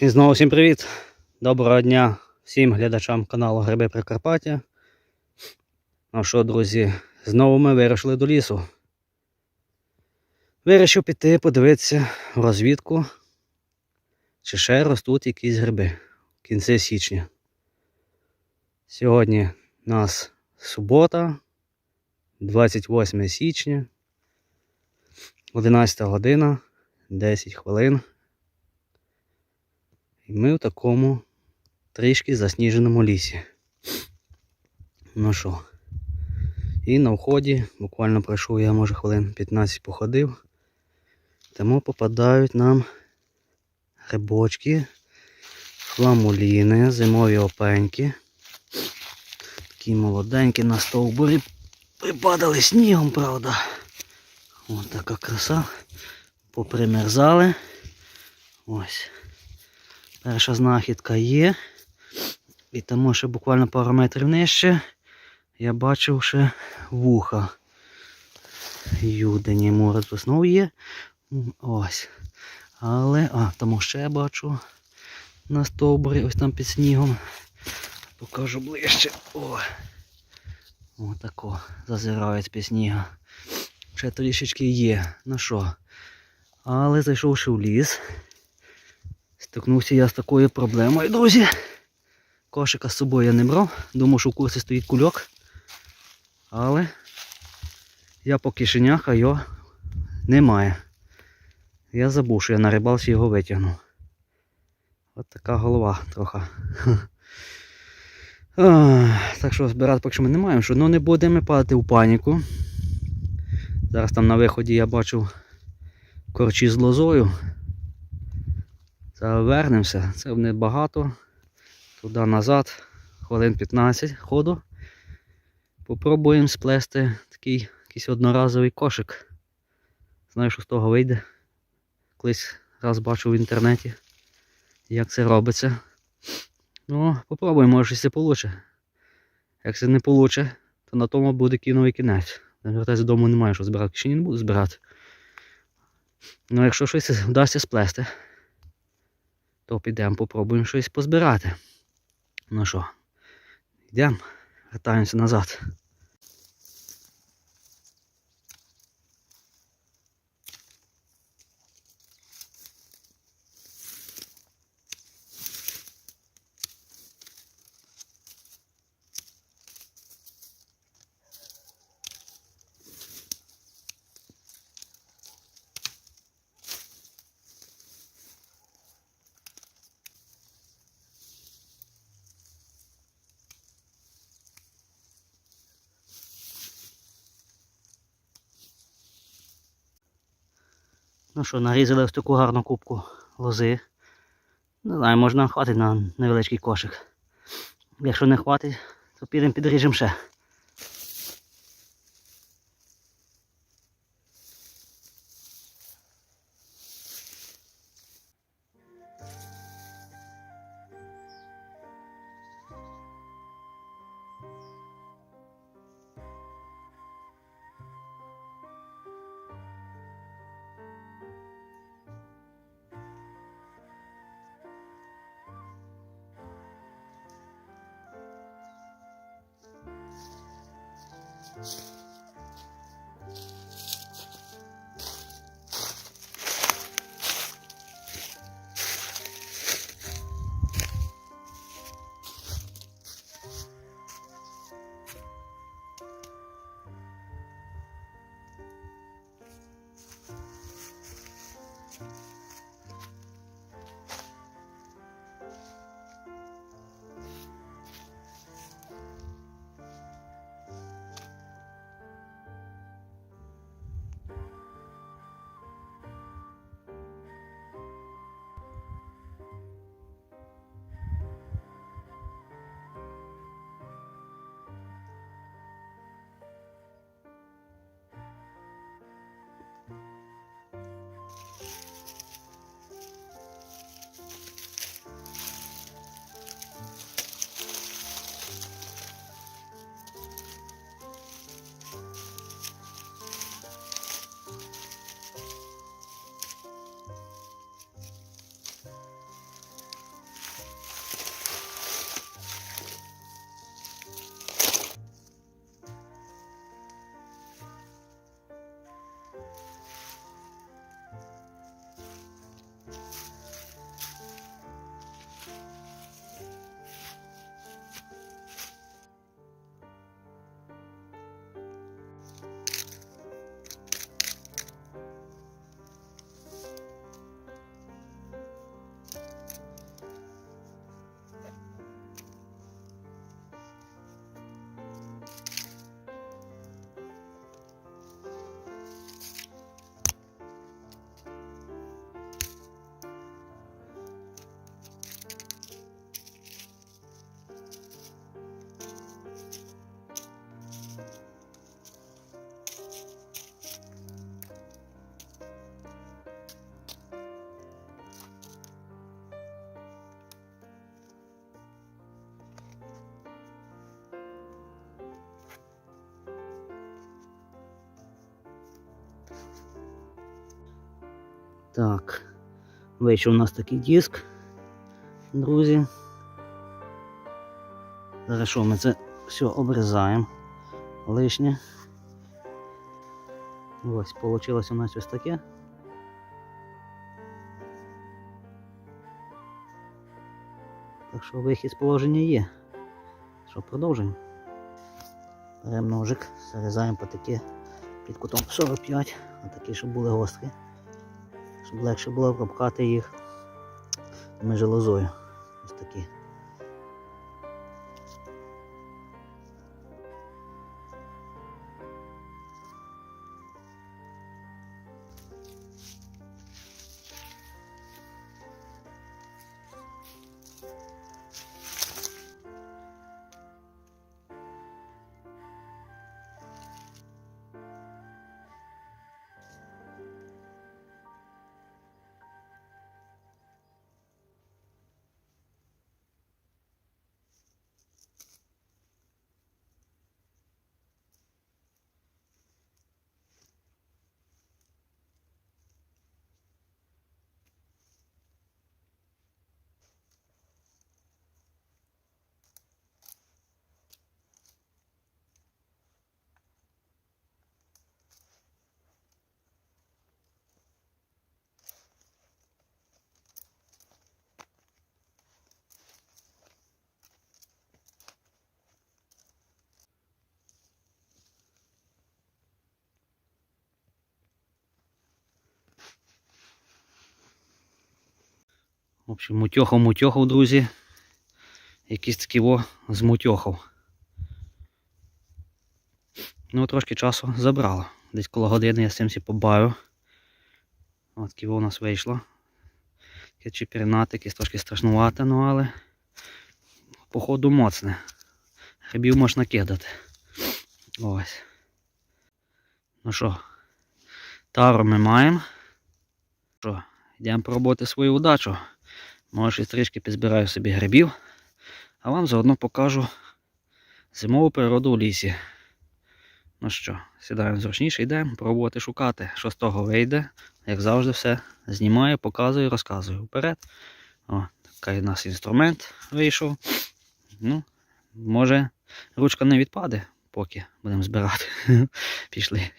І знову всім привіт! Доброго дня всім глядачам каналу Гриби Прикарпаття. Ну що, друзі, знову ми вирішили до лісу. Вирішив піти подивитися в розвідку, чи ще ростуть якісь гриби в кінці січня. Сьогодні у нас субота, 28 січня, 11 година, 10 хвилин. І ми в такому трішки засніженому лісі. Ну що, і на вході, буквально пройшов я, може, хвилин 15 походив. Тому попадають нам грибочки, фламуліни, зимові опеньки. Такі молоденькі на стовбурі припадали снігом, правда. Ось така краса. Попримерзали. Ось. Перша знахідка є. І тому ще буквально пару метрів нижче я бачив ще вуха. Юдені море тут знову є. Ось. Але, а, тому ще бачу на стовбурі, ось там під снігом. Покажу ближче. О. Отако зазирають під сніга. Ще трішечки є. Ну що? Але зайшовши в ліс, Стикнувся я з такою проблемою, друзі. Кошика з собою я не брав, думав, що в курсі стоїть кульок. Але я по кишенях, а його немає. Я забув, що я на рибалці його витягнув. От така голова трохи. Так що збирати поки що ми не маємо, що ну не будемо падати в паніку. Зараз там на виході я бачу корчі з лозою. Вернемося, це небагато. Туди назад, хвилин 15 ходу. Попробуємо сплести такий якийсь одноразовий кошик. Знаю, що з того вийде. Колись раз бачив в інтернеті, як це робиться. Ну, попробуємо, може щось вийде. Як це не вийде, то на тому буде кіновий кінець. Навертатися додому немає, що збирати, ще не буду збирати. Ну, якщо щось вдасться сплести то підемо попробуємо щось позбирати. Ну що, йдемо, вертаємося назад. Ну що, нарізали ось таку гарну кубку лози. Не знаю, можна хватить на невеличкий кошик. Якщо не хватить, то підемо підріжемо ще. Bye. Так, вийшов у нас такий диск, друзі. Зараз що ми це все обрізаємо лишнє. Ось, вийшло у нас ось таке. Так що вихід з положення є. Що, продовжуємо. Беремо ножик, зарізаємо по такі під кутом 45, отакі, щоб були гострі. Щоб легше було обкати їх межелозою. лозою. Ось такі. В общем, мутьохав мутьохав, друзі. Якийсь такий во з мутьохав. Ну, трошки часу забрало. Десь коло години я з цим всі побавив. От ківо у нас вийшло. Таке чіпірнати, якесь трошки страшнувате, ну але походу моцне. Грибів можна кидати. Ось. Ну що, тару ми маємо. Що, йдемо пробувати свою удачу. Може, ще трішки підзбираю собі грибів, а вам заодно покажу зимову природу у лісі. Ну що, сідаємо зручніше, йдемо пробувати шукати, що з того вийде. Як завжди, все знімаю, показую, розказую. Вперед. О, такий у нас інструмент вийшов. Ну, може, ручка не відпаде, поки будемо збирати. Пішли.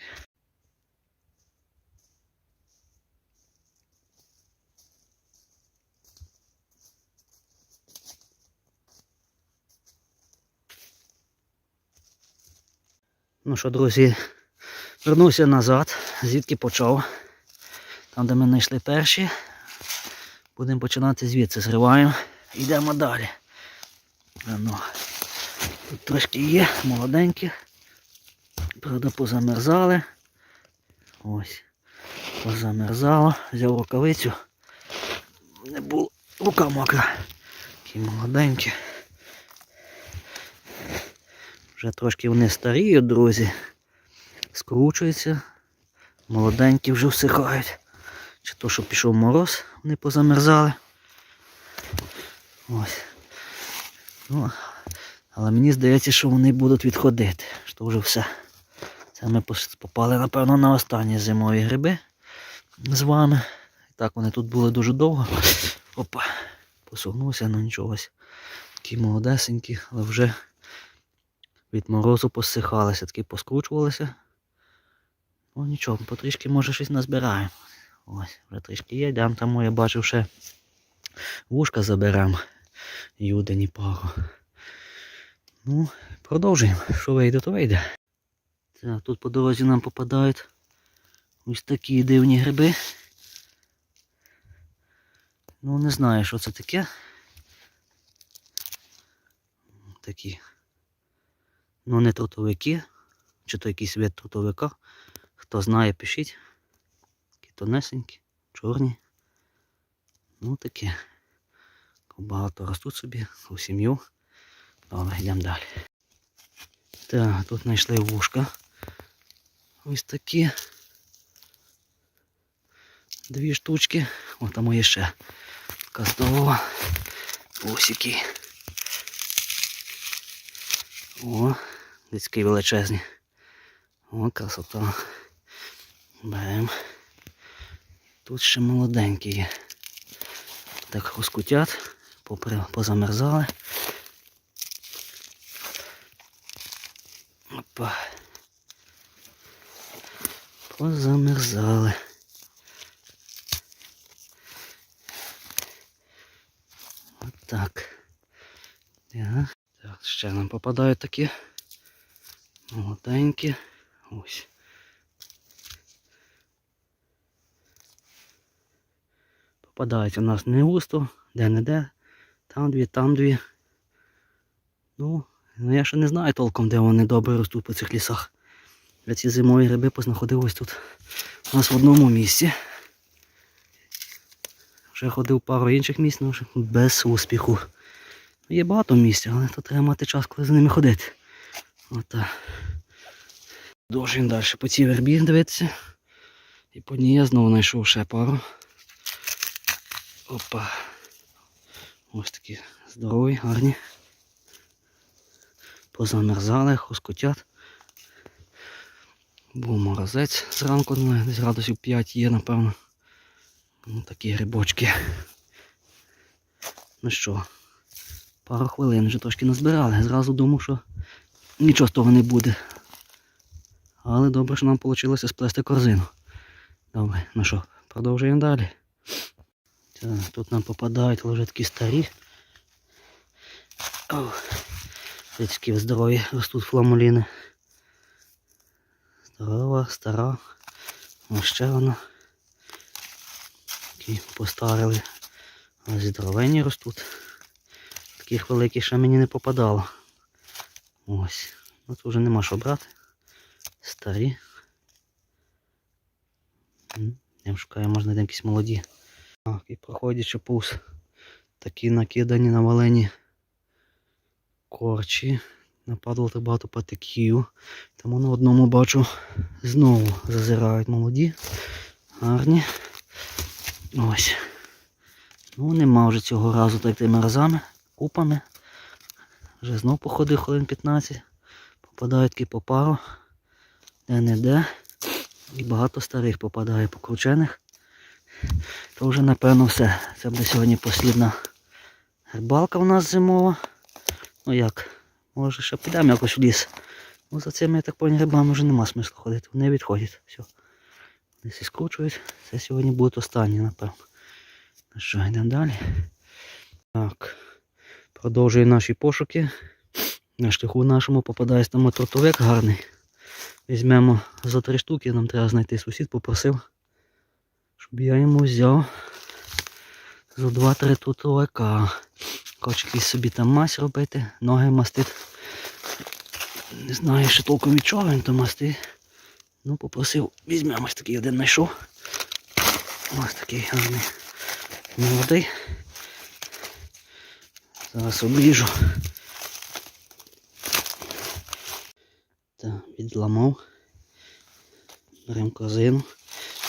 Ну що, друзі, вернувся назад, звідки почав. Там, де ми знайшли перші. Будемо починати звідси, зриваємо. Йдемо далі. Ну, тут трошки є, молоденькі. Правда, позамерзали. Ось. Позамерзало. Взяв рукавицю. Не було. Рука мокра. Такі молоденькі. Вже трошки вони старіють, друзі. Скручуються. Молоденькі вже всихають. Чи то, що пішов мороз, вони позамерзали. Ось. Ну, але мені здається, що вони будуть відходити. Що вже все. Це ми попали, напевно, на останні зимові гриби з вами. І так вони тут були дуже довго. Опа, посунувся, ну нічогось. Такі молодесенькі, але вже від морозу посихалися, такі поскручувалися. Ну нічого, потрішки може щось назбираємо. Ось, вже трішки є, йдемо там, я бачив ще вушка заберемо. Юдені пару. Ну, продовжуємо. Що вийде, то вийде. Так, тут по дорозі нам попадають ось такі дивні гриби. Ну, не знаю, що це таке. Такі. Ну, не трутовики, чи то якийсь вид трутовика. Хто знає, пишіть. Такі тонесенькі, чорні. Ну таке. Багато ростуть собі у сім'ю. Добре, йдемо далі. Так, тут знайшли вушка. Ось такі. Дві штучки. О, там є ще така здорова. Який. О, людські величезні. О, красота. Беремо. Тут ще молоденькі є. Так хрускутять, попри, позамерзали. Опа. Позамерзали. От так. Так, ще нам попадають такі молоденькі. Ось. Попадають у нас не густо, де-не-де. Там дві, там дві. Ну, ну я ще не знаю толком, де вони добре ростуть по цих лісах. Я ці зимові гриби познаходив ось тут. У нас в одному місці. Вже ходив пару інших місць, але вже без успіху. Є багато місць, але то треба мати час, коли за ними ходити. Отак. Довжим далі по цій вербі дивитися. І по ній я знову знайшов ще пару. Опа. Ось такі здорові, гарні. Позамерзали, хускотять. Був морозець зранку, не десь градусів 5 є, напевно. Ну, такі грибочки. Ну що, пару хвилин вже трошки назбирали. Зразу думав, що нічого з того не буде. Але добре, що нам вийшло сплести корзину. Добре, ну що, продовжуємо далі. Тут нам попадають такі старі. Такі здорові ростуть фламуліни. Здорова, стара. Ще вона. Такі постарили. Ось здоровенні ростуть. Таких великих ще мені не попадало. Ось. Ну тут вже нема що брати. Старі. Я шукаю, можна знайдемо якісь молоді. Так, і проходячи повз такі накидані навалені корчі. Нападало так багато патиків. Тому на одному бачу знову зазирають молоді. Гарні. Ось. Ну нема вже цього разу так тими разами, купами. Вже знов походив хвилин 15. Попадають такі по пару. Де-не-де. І багато старих попадає покручених. То вже напевно все. Це буде сьогодні послідна рибалка у нас зимова. Ну як, може ще підемо якось в ліс. Ну за цими, я так поняв, грибами вже нема смислу ходити. Вони відходять. Все. Десь і скручують. Це сьогодні буде останнє, напевно. Що, йдемо далі. Так. Продовжуємо наші пошуки. На шляху нашому попадається там тротовик гарний. Візьмемо за три штуки, нам треба знайти сусід, попросив, щоб я йому взяв за два-три тротовика. Якийсь собі там мазь робити, ноги мастить. Не знаю, що толком від чого він там мастить. Ну, попросив, візьмемо ось такий один знайшов. Ось такий гарний молодий. Зараз обліжу. Так, відламав. Беремо корзину.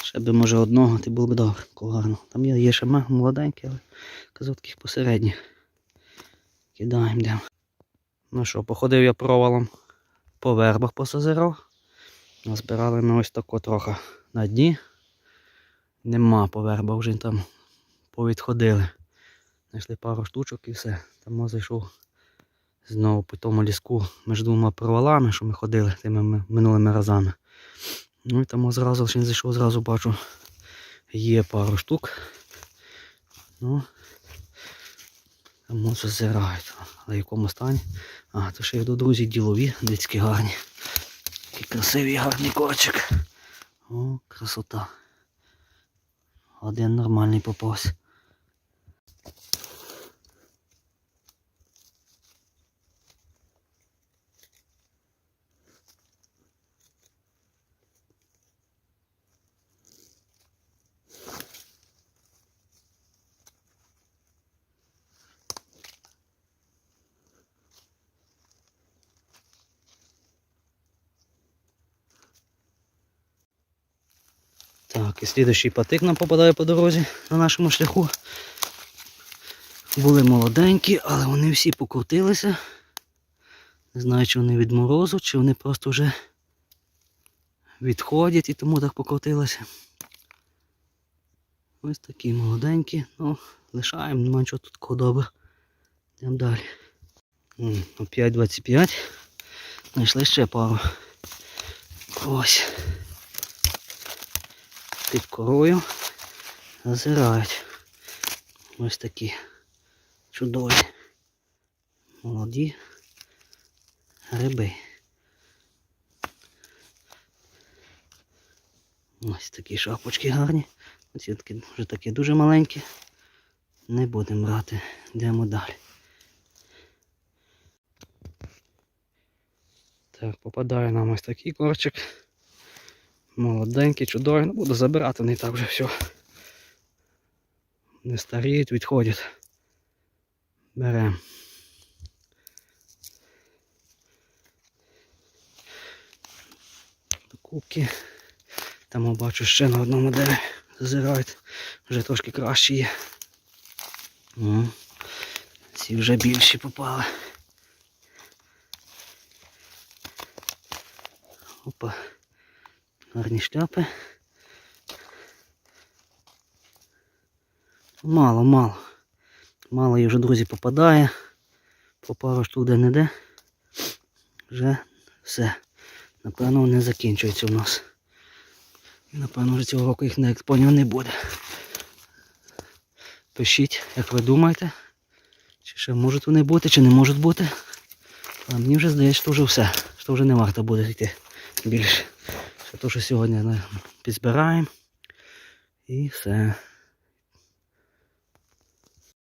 Ще би може одного, ти було б добре, гарно. Там є, є ще молоденькі, але казав посередніх. Кидаємо йдемо. Ну що, походив я провалом по вербах посозирав. Назбирали ми ось тако трохи на дні. Нема по вербах, вже там повідходили. Знайшли пару штучок і все. Там зайшов знову по тому ліску між двома провалами, що ми ходили тими минулими разами. Ну і там зразу ще не зайшов, зразу бачу, є пару штук. Ну, там зазирають. Але в якому стані? А, то ще йду, друзі, ділові, дицькі гарні. Такий красивий гарний корчик. О, красота. Один нормальний попався. Так, і слідуючий патик нам попадає по дорозі на нашому шляху. Були молоденькі, але вони всі покрутилися. Не знаю, чи вони від морозу, чи вони просто вже відходять і тому так покрутилися. Ось такі молоденькі. Ну, лишаємо, нема нічого тут добре. Йдемо далі. О 5.25. Знайшли ще пару. Ось. Під корою. Зазирають. Ось такі чудові. Молоді гриби. Ось такі шапочки гарні. Оці такі, вже такі дуже маленькі. Не будемо брати. Йдемо далі. Так, попадає нам ось такий корчик. Молоденький, чудовий. Ну, буду забирати, не так вже все. Не старіють, відходять. Беремо. Кубки. Там бачу ще на одному дереві зазирають. Вже трошки кращі є. О, ці вже більші попали. Опа. Гарні шляпи. Мало, мало. Мало їх вже, друзі, попадає. По пару штук де-не-де. Вже все. Напевно, вони закінчуються у нас. І, Напевно, вже цього року їх на експонів не буде. Пишіть, як ви думаєте, чи ще можуть вони бути, чи не можуть бути. А мені вже здається, що вже все, що вже не варто буде йти більше. Що то, що сьогодні підзбираємо. І все.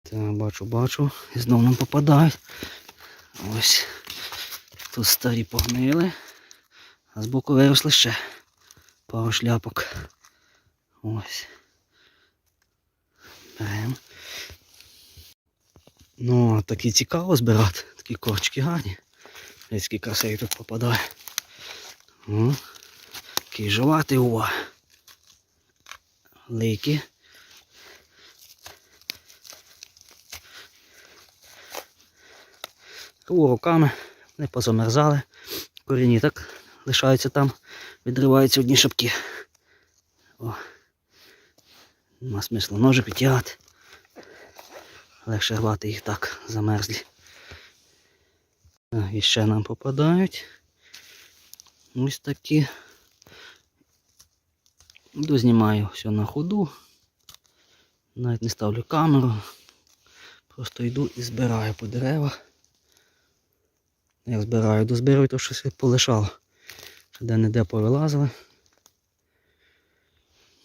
Так, бачу, бачу. І знову нам попадають. Ось. Тут старі погнили. А збоку виросли ще пару шляпок. Ось. Беремо. Ну, такі цікаво збирати. Такі корчики гарні. Ось скільки красиві тут попадає. О, такий жоватий о. Лики. Рву руками, не позамерзали. Корінні так лишаються там, відриваються одні шапки. О. Нема смислу ножи підтягати. Легше рвати їх так замерзлі. І ще нам попадають. Ось такі. Дознімаю все на ходу. Навіть не ставлю камеру. Просто йду і збираю по деревах. Як збираю, дозбираю, то щось полишало. Де-не-де повилазили.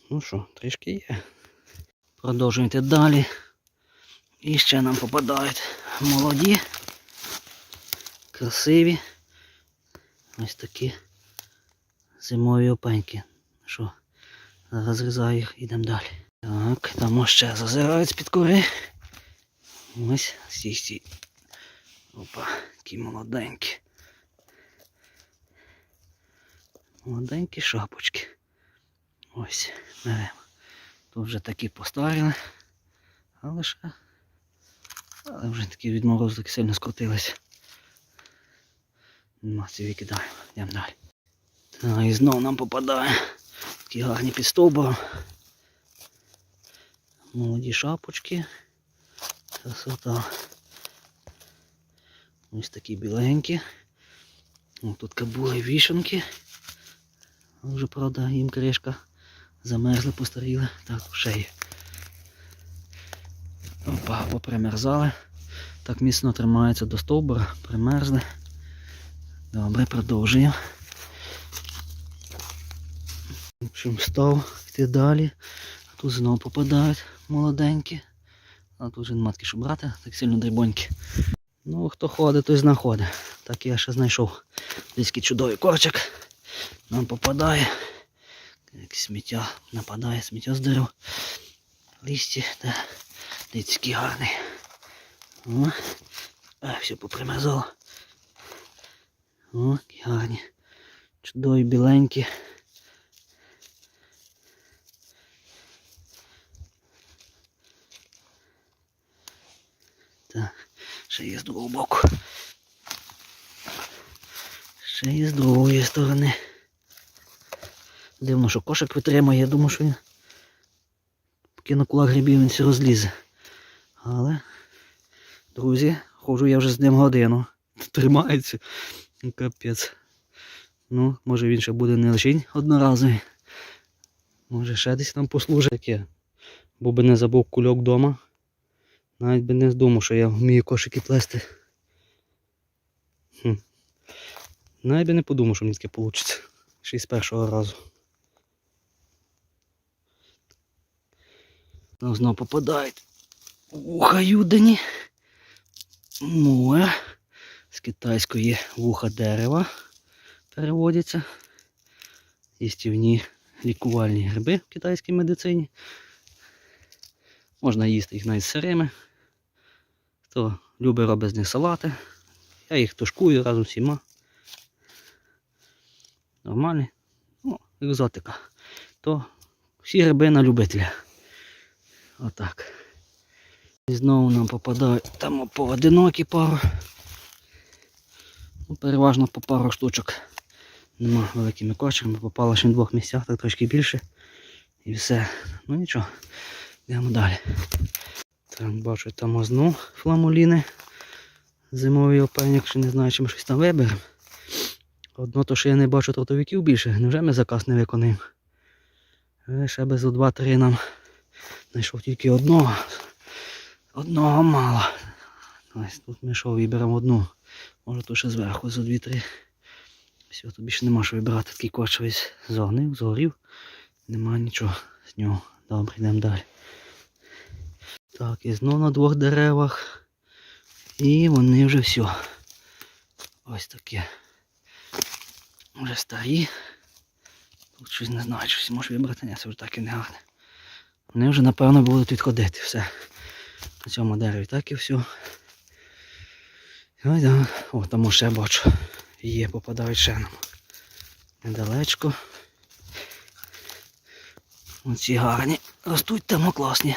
Ну що, трішки є. Продовжуємо йти далі. І ще нам попадають молоді, красиві. Ось такі зимові опеньки. Що, зараз зрізаю їх, йдемо далі. Так, там ще зазирають з-під кори. Ось, стій, стій. Опа, які молоденькі. Молоденькі шапочки. Ось, беремо. Тут вже такі постаріли. Але ще. Але вже такі від морозу таки сильно скрутилися. Нема ці викидаємо. Йдемо далі. Так, і знову нам попадає. Такі гарні під стовбуром. Молоді шапочки. Красота. Ось такі біленькі. Тут кабули вішенки. Вже, правда, їм кришка замерзли, постаріли. Так, ще є. Опа, попримерзали. Так міцно тримаються до стовбура, примерзли. Добре, продовжуємо. Общем, став йти далі. Тут знову попадають молоденькі. А тут вже нема такі, що брати, так сильно дрібонькі. Ну, хто ходить, той знаходить. Так я ще знайшов. Десь чудовий корчик. Нам попадає. Як сміття нападає, сміття з дерев. Листі та який гарний. О, а, все попримерзало. О, які гарні. Чудові біленькі. Ще є з другого боку. Ще є з другої сторони. Дивно, що кошик витримує, я думаю, що він кину кулак грибів, він все розлізе. Але, друзі, ходжу я вже з ним годину. Тримається. Ну, Капець. Ну, може він ще буде не лише одноразовий. Може ще десь нам послужить. Бо би не забув кульок вдома. Навіть би не здумав, що я вмію кошики плести. Хм. Навіть би не подумав, що мені таке вийде. Ще з першого разу. Ну, знов попадають. Вуха юдені. Море. З китайської вуха дерева переводяться. Їстівні лікувальні гриби в китайській медицині. Можна їсти їх навіть сирими. Хто любить робить з них салати. Я їх тушкую разом з всіма. Нормальні. Ну, екзотика. То всі гриби на любителя. Отак. І знову нам попадають там поодинокі пару. Ну, переважно по пару штучок. Нема великими кочерами, попало ще в двох місцях, так трошки більше. І все. Ну нічого. Йдемо далі. Так, бачу там озну фламуліни. Зимовий опеньок, ще не знаю, чи ми щось там виберемо. Одно то, що я не бачу тротовиків більше, невже ми заказ не виконаємо? Е, Ще без 2-3 нам знайшов тільки одного. Одного мало. Ось тут ми що виберемо одну. Може тут ще зверху за 2-3. Все, тут більше нема що вибирати. Такий весь зогнив, згорів. Нема нічого з нього. Добре, йдемо далі. Так, і знову на двох деревах. І вони вже все. Ось таке. Вже старі. Тут щось не знаю, щось може вибрати. Ні, це вже так і не гарне. Вони вже напевно будуть відходити. Все. На цьому дереві так і все. Ой, да. О, там ще бачу. Є, попадають ще нам. Недалечко. Оці гарні. Ростуть там класні.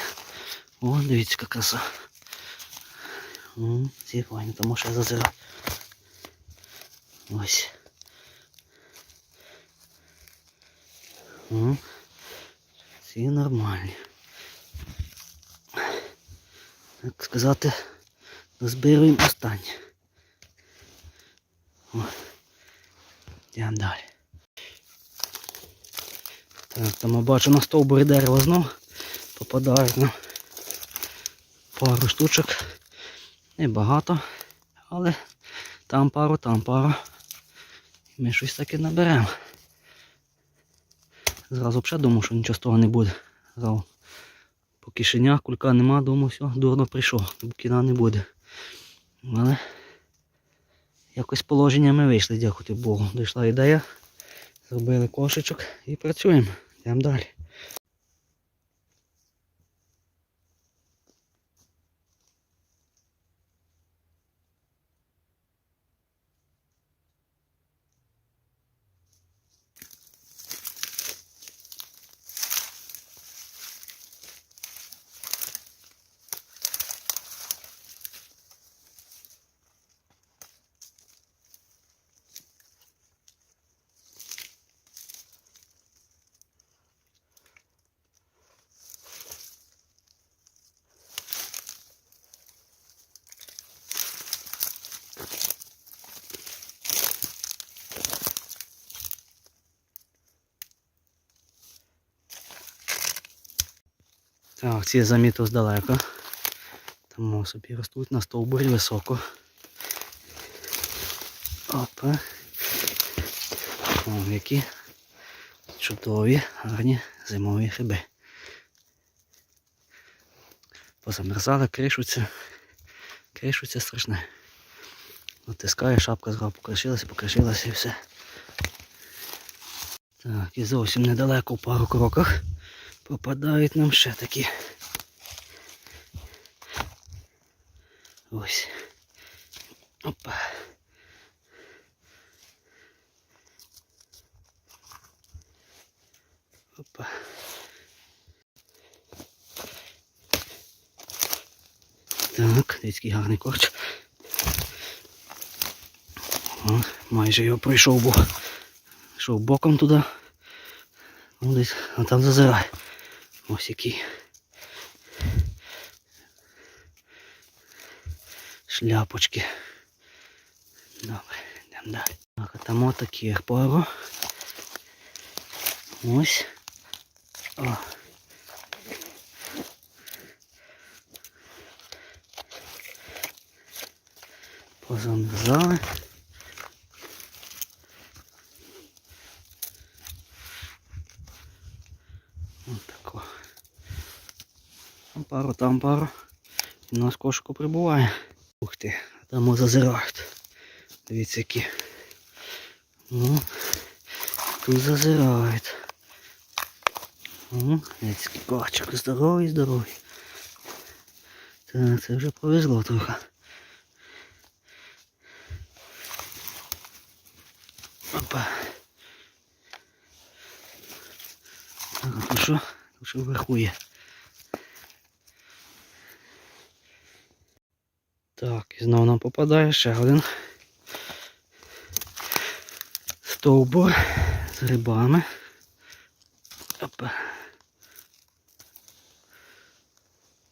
О, дивіться, яка краса. Ці файні, тому ще зазираю. Ось. О, ці нормальні. Так сказати, збираємо останнє. О. Йдемо далі. Так, там я бачу на стовбурі дерева знов попадають нам пару штучок. Небагато, але там пару, там пару. Ми щось таке наберемо. Зразу б думав, що нічого з того не буде. Зразу по кишенях кулька нема, думав, все, дурно прийшов, кіна не буде. Але якось положення ми вийшли, дякувати Богу. Дійшла ідея. Зробили кошечок і працюємо. Йдемо далі. Так, ці замітив здалека. Тому собі ростуть на стовбурі високо. Опа. О, які чудові, гарні зимові гриби. Позамерзали, кришуться. Кришуться страшне. Натискає, шапка зразу покришилася, покришилася і все. Так, і зовсім недалеко в пару кроках попадають нам ще такі. Ось. Опа. Опа. Так, який гарний корч. О, майже його пройшов, бо йшов боком туди. Ну, десь, а там зазирає. Ось які шляпочки. Добре, йдемо далі. Так, а там отаких пару. Ось. О. Позамерзали. Пару, там пару. І у нас кошику прибуває. Ух ти, там зазирають. Дивіться які. Ну, тут зазирають. Дивіться, який. Здоровий, здоровий. Це, це вже повезло трохи. Опа. Так, а то що? То що вверху є. Так, і знову нам попадає ще один стовбур з грибами. Опа.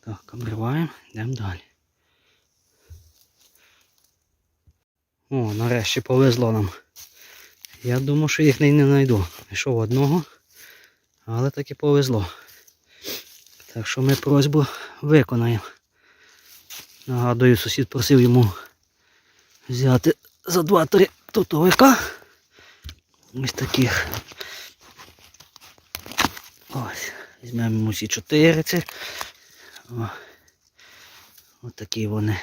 Так, обриваємо, йдемо далі. О, нарешті повезло нам. Я думав, що їх не знайду. Пішов одного, але таки повезло. Так що ми просьбу виконаємо. Нагадую, сусід просив йому взяти за два-три тутовика. Ось таких. Ось. Візьмемо всі чотири ці. Ось такі вони.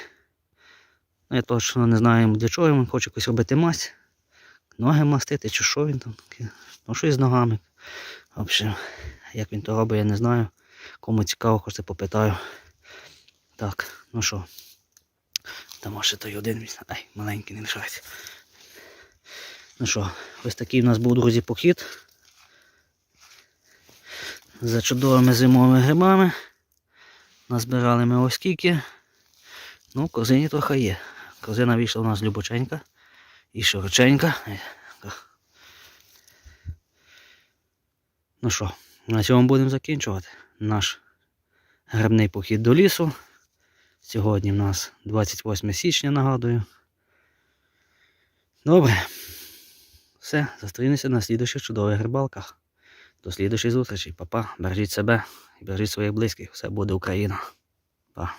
Ну, я точно не знаю для чого він хоче якось робити мазь. Ноги мастити чи що він там. Ну щось з ногами. В общем, як він то робить, я не знаю. Кому цікаво, хочете попитаю. Так, ну що. Там ще той один. Ай, маленький не лишається. Ну що, ось такий у нас був, друзі, похід. За чудовими зимовими грибами. Назбирали ми ось скільки. Ну, в корзині трохи є. Корзина вийшла у нас глибоченька і широченька. Ну що, на цьому будемо закінчувати наш грибний похід до лісу. Сьогодні в нас 28 січня, нагадую. Добре. Все, зустрінемося на слідуючих чудових рибалках. До слідуючої зустрічі. Папа, бережіть себе і бережіть своїх близьких. Все буде Україна. Па.